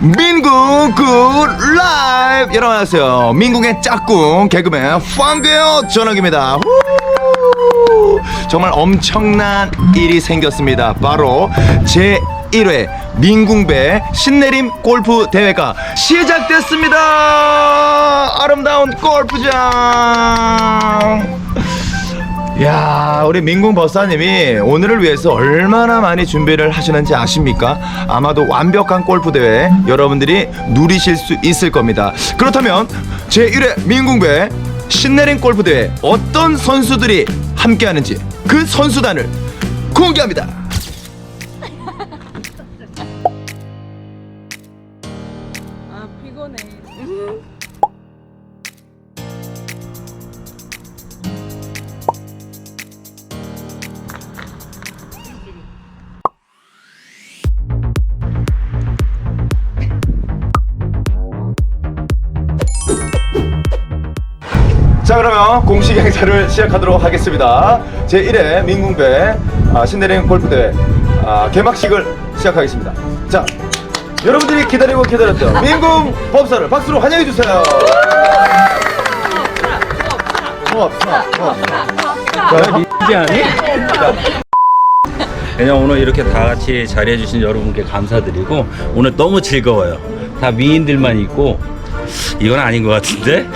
민국 굿 라이브! 여러분 안녕하세요. 민국의 짝꿍 개그맨 황교요 전학입니다. 후! 정말 엄청난 일이 생겼습니다. 바로 제 1회 민궁배 신내림 골프 대회가 시작됐습니다. 아름다운 골프장! 야, 우리 민궁 버사님이 오늘을 위해서 얼마나 많이 준비를 하시는지 아십니까? 아마도 완벽한 골프 대회 여러분들이 누리실 수 있을 겁니다. 그렇다면 제 1회 민궁배 신내림 골프 대회 어떤 선수들이 함께하는지 그 선수단을 공개합니다. 아 피곤해. 그러면 공식 행사를 시작하도록 하겠습니다. 제 1회 민궁배 아, 신내림 골프 대회 아, 개막식을 시작하겠습니다. 자 여러분들이 기다리고 기다렸던 민궁 법사를 박수로 환영해 주세요. 수업 수업 수업. 자, 이지 않니? 그냥 오늘 이렇게 다 같이 자리해 주신 여러분께 감사드리고 오늘 너무 즐거워요. 다 미인들만 있고 이건 아닌 것 같은데.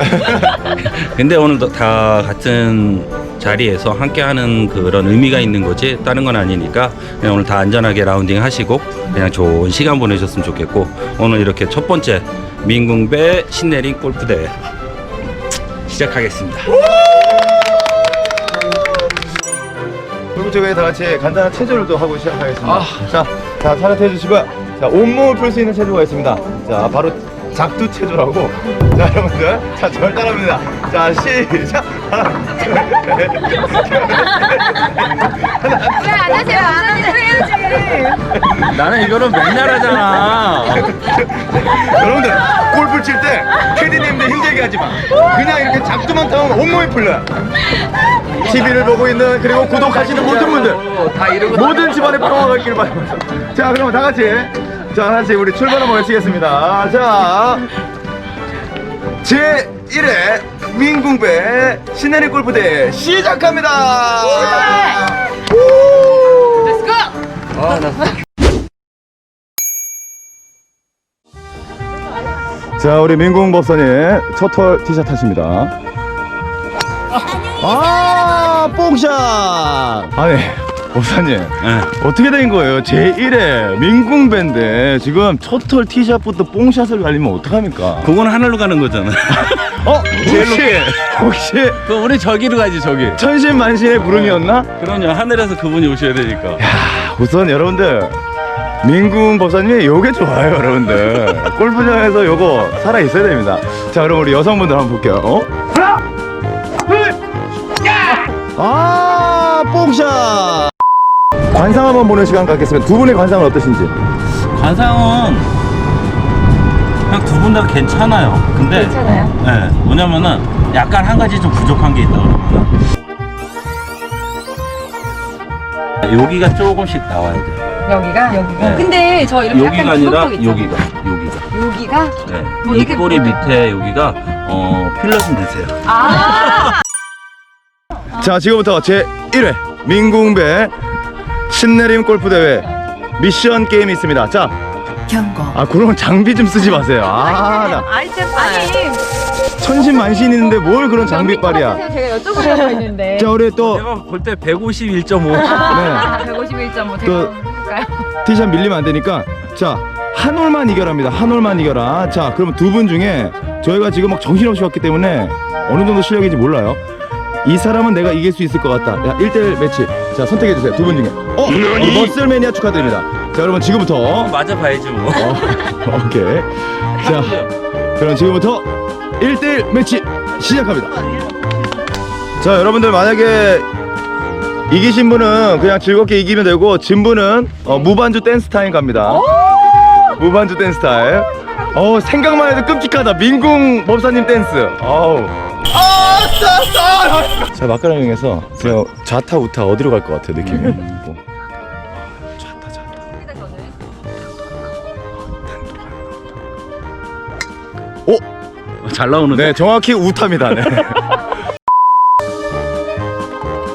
근데 오늘도 다 같은 자리에서 함께하는 그런 의미가 있는 거지 다른 건 아니니까 그냥 오늘 다 안전하게 라운딩 하시고 그냥 좋은 시간 보내셨으면 좋겠고 오늘 이렇게 첫 번째 민궁배 신내림 골프 대회 시작하겠습니다. 그리고 저희 다 같이 간단한 체조를 또 하고 시작하겠습니다. 자, 자, 차렷 해주시고요. 자, 온몸을 풀 수 있는 체조가 있습니다. 자, 바로 작두 체조라고. 자, 여러분들. 자, 절 따라합니다. 자, 시작. 하나, 둘, 왜 안녕하세요 안녕하세요 해야지. 나는 이거는 맨날 하잖아. 여러분들, 골프 칠 때 캐디님들 힘들게 하지 마. 그냥 이렇게 작두만 타면 온몸이 풀려요. TV를 보고 있는 그리고 구독하시는 모든 분들 다 이러고 모든 집안의 평화가 있길 바랍니다. 자, 그럼 다 같이 자 하나씩 우리 출발 한번 외치겠습니다. 자, 제 1회 민궁배 신내리 골프대회 시작합니다. Let's go. 자, 우리 민궁 법사님 첫털 티샷 하십니다. 아, 뽕샷! 아니, 법사님. 네. 어떻게 된 거예요? 제 1회 민궁밴드 지금 첫털 티샷부터 뽕샷을 갈리면 어떡합니까? 그건 하늘로 가는 거잖아. 어? 혹시 혹시 그 우리 저기로 가지 저기. 천신만신의 부름이었나? 그럼요 하늘에서 그분이 오셔야 되니까. 우선 여러분들 민궁 법사님이 요게 좋아요 여러분들 골프장에서 요거 살아 있어야 됩니다 자 그럼 우리 여성분들 한번 볼게요 어? 하나 둘아 뽕샷 관상 한번 보는 시간 갖겠습니다 두 분의 관상은 어떠신지 관상은 그냥 두 분 다 괜찮아요. 근데 괜찮아요? 네, 뭐냐면은 약간 한 가지 좀 부족한 게 있다 그러면 여기가 조금씩 나와야 돼. 여기가 여기가. 네. 근데 저 이렇게 여기가 약간 아니라 있잖아요. 여기가 여기가. 여기가 네. 뭐 이게 입꼬리 뭐예요? 밑에 여기가 어 필러 좀 되세요. 아. 자 지금부터 제 1회 민궁배 신내림 골프 대회 미션 게임이 있습니다. 자. 경고. 아 그런 장비 좀 쓰지 마세요. 아 나 아이템 아니. 천신만신인데 뭘 그런 장비빨이야. 제가 여쭤보려고 했는데. 자 우리 또 내가 볼 때 151.5. 네, 아, 151.5 또- 제가 볼까요? 티샷 밀리면 안 되니까. 자 한 홀만 이겨랍니다. 한 홀만 이겨라. 자 그러면 두분 중에 저희가 지금 막 정신없이 왔기 때문에 어느 정도 실력인지 몰라요 이 사람은 내가 이길 수 있을 것 같다. 야 1대1 매치. 자 선택해주세요 두 분 중에. 어? 우리 머슬매니아 축하드립니다. 자 여러분 지금부터. 맞아 봐야지 뭐. 어, 오케이. 자 그럼 지금부터 1대1 매치 시작합니다. 자 여러분들 만약에 이기신 분은 그냥 즐겁게 이기면 되고 진 분은 어, 무반주 댄스 타임 갑니다. 무반주 댄스 타임. 어 생각만 해도 끔찍하다. 민궁 법사님 댄스. 어우 아, 자 마카롱에서 제가 좌타 우타 어디로 갈 것 같아 느낌이? 음. 뭐. 좌타 좌타. 오! 잘 나오는데? 네 정확히 우타입니다. 네.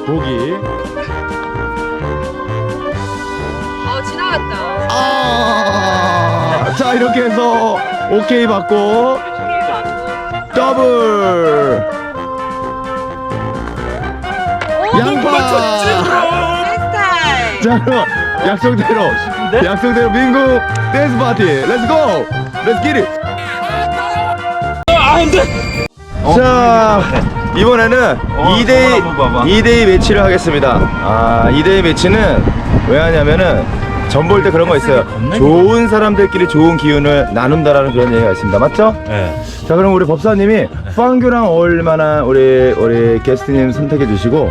고기. 어 지나갔다. 아, 자 이렇게 해서 오케이 받고. 더블. 양파. 자 그럼 약속대로 약속대로 민국 댄스 파티. 렛츠 고 렛츠 기릿 자 이번에는 어, 2대2 한번 봐봐. 2대2 매치를 하겠습니다. 아 2대2 매치는 왜 하냐면은 전 볼 때 그런 거 있어요 겁나게 좋은 사람들끼리 좋은 기운을 나눈다라는 그런 얘기가 있습니다 맞죠? 네. 자 그럼 우리 법사님이 빵규랑 어울릴 만한 우리 우리 게스트님 선택해 주시고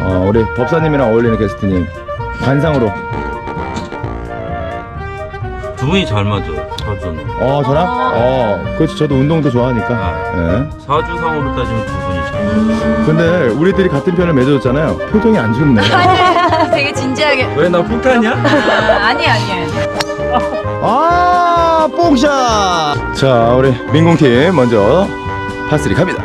어, 우리 법사님이랑 어울리는 게스트님 관상으로 두 분이 잘 맞아요. 사주는. 어 저랑? 어 그렇지 저도 운동도 좋아하니까 예. 사주상으로 따지면 두 분이 잘 맞아요. 근데 우리들이 같은 편을 맺어줬잖아요 표정이 안 좋네 되게 진지하게. 왜 나 폭탄이야? 아, 아니 아니. 아 뽕샷 자 우리 민공팀 먼저 파스리 갑니다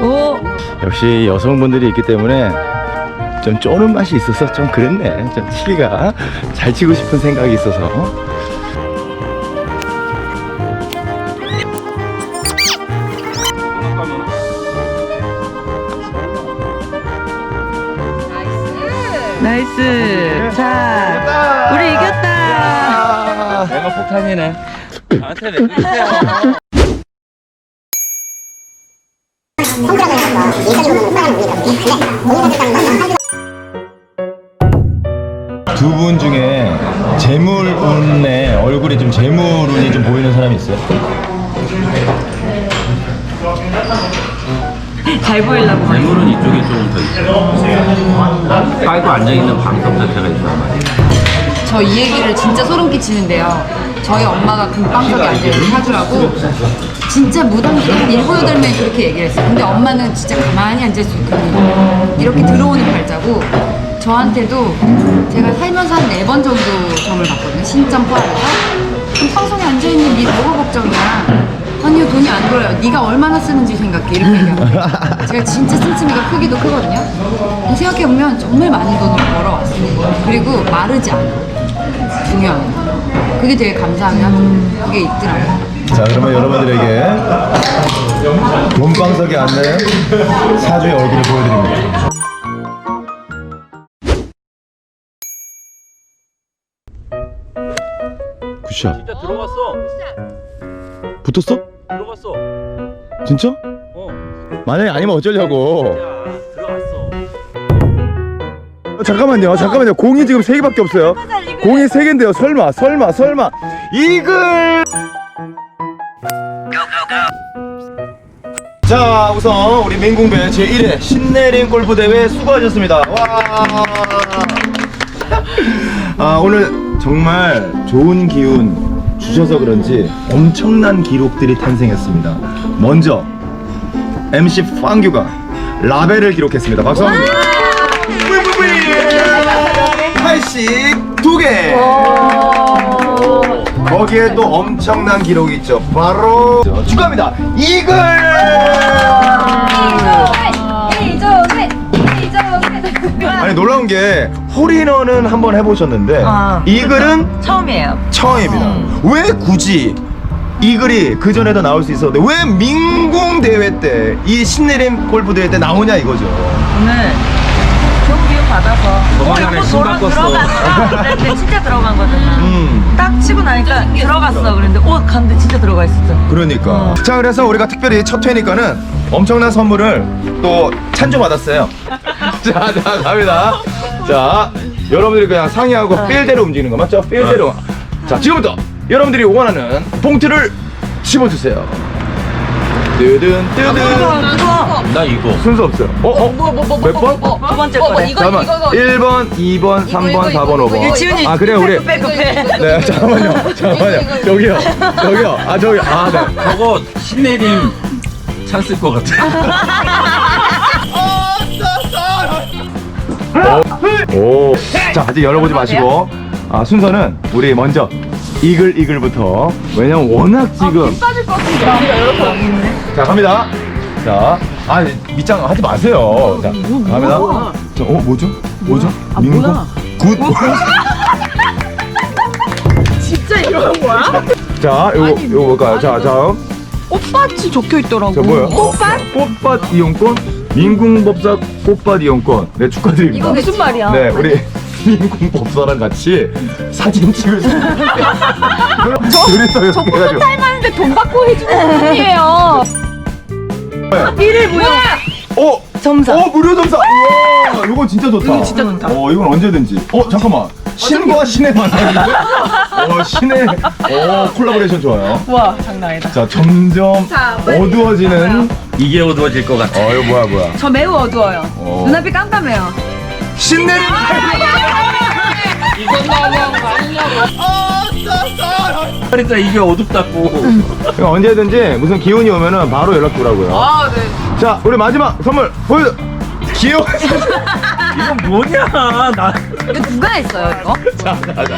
오 오. 역시 여성분들이 있기 때문에 좀 쪼는 맛이 있어서 좀 그랬네 좀 치기가 잘 치고 싶은 생각이 있어서 나이스. 나이스. 자, 우리 이겼다. 내가 폭탄이네. 나한테 왜 두 분 중에 재물운에 얼굴이 좀 재물운이 좀 보이는 사람이 있어요? 잘 보이려고. 재물은 이쪽에 조금 더 있어요. 깔고 앉아있는 방석 자체가 있단 말이에요. 저 이 얘기를 진짜 소름 끼치는데요. 저희 엄마가 금방석에 앉아있는 사주라고 진짜 무당들이 한 일곱 여덟 명이 그렇게 얘기를 했어요. 근데 엄마는 진짜 가만히 앉아있을 수 있거든요. 이렇게 들어오는 발자고 저한테도 제가 살면서 한 네 번 정도 점을 봤거든요. 신점 포함해서. 그럼 방송에 앉아있는 네 뭐가 걱정이야? 아니요 돈이 안 들어요. 네가 얼마나 쓰는지 생각해 이렇게 얘기하고 제가 진짜 씀씀이가 크기도 크거든요. 생각해보면 정말 많은 돈을 벌어왔어요. 그리고 마르지 않아. 중요한 거. 그게 되게 감사하긴. 그게 있더라고요. 자 그러면 여러분들에게 몸방석에 앉는 사주의 얼굴을 보여드립니다 굿샷 진짜 들어갔어. 붙었어? 들어갔어. 진짜? 어. 만약에 아니면 어쩌려고 야, 들어갔어. 어, 잠깐만요 잠깐만요 공이 지금 세 개밖에 없어요 공이 세 개인데요 설마 설마 설마 이글 자 우선 우리 민궁배 제 1회 신내림 골프 대회 수고하셨습니다 와 아, 오늘 정말 좋은 기운 주셔서 그런지 엄청난 기록들이 탄생했습니다. 먼저 MC 빵규가 라벨을 기록했습니다. 박수 한번. 뿌이뿌이뿌이 82개. 거기에 또 엄청난 기록이 있죠. 바로. 축하합니다. 이글 아니 놀라운 게 홀인원은 한번 해보셨는데 아, 이글은 처음이에요. 처음입니다 왜 굳이 이글이 그 전에도 나올 수 있었는데 왜 민공 대회 때 이 신내림 골프 대회 때 나오냐 이거죠 오늘 좋은 기운 받아서. 신 돌아-. 들어갔어. 그랬는데 진짜 들어간 거잖아. 음 딱 치고 나니까 들어갔어. 그랬는데, 오, 갔는데 진짜 들어가 있었어. 그러니까. 자, 그래서 우리가 특별히 첫 회니까는 엄청난 선물을 또 찬조 받았어요. 자, 자, 갑니다. 자, 여러분들이 그냥 상의하고 필대로 움직이는 거 맞죠? 필대로. 자, 지금부터 여러분들이 원하는 봉투를 집어주세요. 뜨든 뜨든. 그거. 나 이거. 순서 없어요. 어, 어? 몇 번? 두 번째 거래. 잠깐만. 1번, 2번, 3번, 4번, 5번. 지훈이 아, 그래요, 우리. 급해, 급해. 네, 잠깐만요. 잠깐만요. 저기요. 저기요. 아, 저기. 아, 네. 저거 신내림 찬스일 것 같아. 오. 자, 아직 열어보지 마시고. 아, 순서는 우리 먼저 이글 이글부터. 왜냐면 워낙 지금. 빠질 것 같은데. 자, 갑니다. 자, 아, 밑장 하지 마세요. 자, 갑니다. 자, 어, 뭐죠? 뭐죠? 아? 뭐야? 굿. 진짜 이런 거야? 자, 요거, 요거 뭘까요? 자, 다음. 꽃밭이 적혀 있더라고. 자, 뭐예요? 꽃밭? 꽃밭 이용권? 민궁법사 꽃밭 이용권. 네, 축하드립니다. 이거 무슨 말이야? 네, 우리 민궁법사랑 같이 사진 찍을 수 있는. 둘이서 이렇게 해가지고. 하는데 돈 받고 해주는 분이에요. 일일 무효. 어? 점사. 어, 무료 점사! 우와, 이건 진짜 좋다. 이거 진짜 좋다. 어, 이건 언제든지. 어, 잠깐만. 신과 신의 만남인데? 어, 신의, 어, 콜라보레이션 좋아요. 와 장난 아니다. 자, 점점 어두워지는. 이게 어두워질 것 같아. 어, 이거 뭐야, 뭐야. 저 매우 어두워요. 어. 눈앞이 깜깜해요. 신내림! 그러니까 이게 어둡다고. 그러니까 언제든지 무슨 기운이 오면은 바로 연락 주라고요. 아 네. 자, 우리 마지막 선물 보여줘. 기운. 이건 뭐냐? 나 이거 누가 했어요 이거? 자, 자, 자.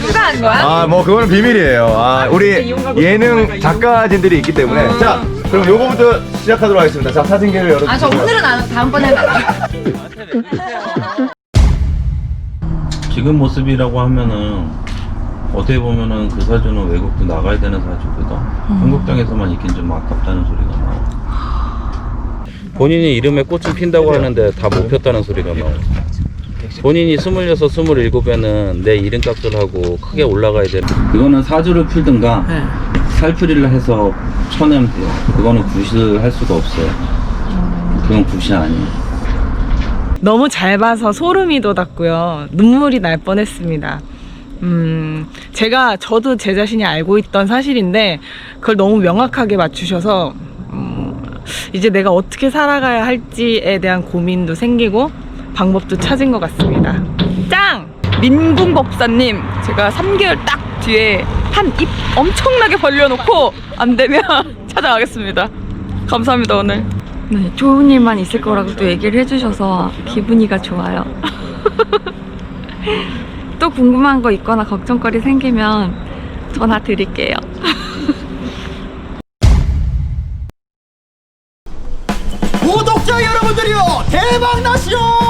누가 한 거야? 아, 뭐 그거는 비밀이에요. 아, 우리 예능 작가진들이 있기 때문에. 자, 그럼 요거부터 시작하도록 하겠습니다. 자, 사진기를 열어 아저 오늘은 안 하고 다음번에 할까요? 지금 모습이라고 하면은 어떻게 보면은 그 사주는 외국도 나가야 되는 사주거든. 한국 땅에서만 있긴 좀 아깝다는 소리가. 본인이 이름에 꽃을 핀다고 하는데 다 못 폈다는 소리가 나와. 본인이 스물여섯, 스물일곱에는 내 이름값을 하고 크게 올라가야 돼. 이거는 사주를 풀든가 살풀이를 해서 쳐내면 돼요. 그거는 굿을 할 수가 없어요. 그건 굿이 아니에요. 너무 잘 봐서 소름이 돋았고요. 눈물이 날 뻔했습니다. 음, 제가 저도 제 자신이 알고 있던 사실인데 그걸 너무 명확하게 맞추셔서 음, 이제 내가 어떻게 살아가야 할지에 대한 고민도 생기고 방법도 찾은 것 같습니다. 짱! 민궁 법사님, 제가 3개월 딱 뒤에 한 입 엄청나게 벌려놓고 안 되면 찾아가겠습니다. 감사합니다 오늘. 네, 좋은 일만 있을 거라고 또 얘기를 해주셔서 기분이가 좋아요. 또 궁금한 거 있거나 걱정거리 생기면 전화 드릴게요. 대박 나시오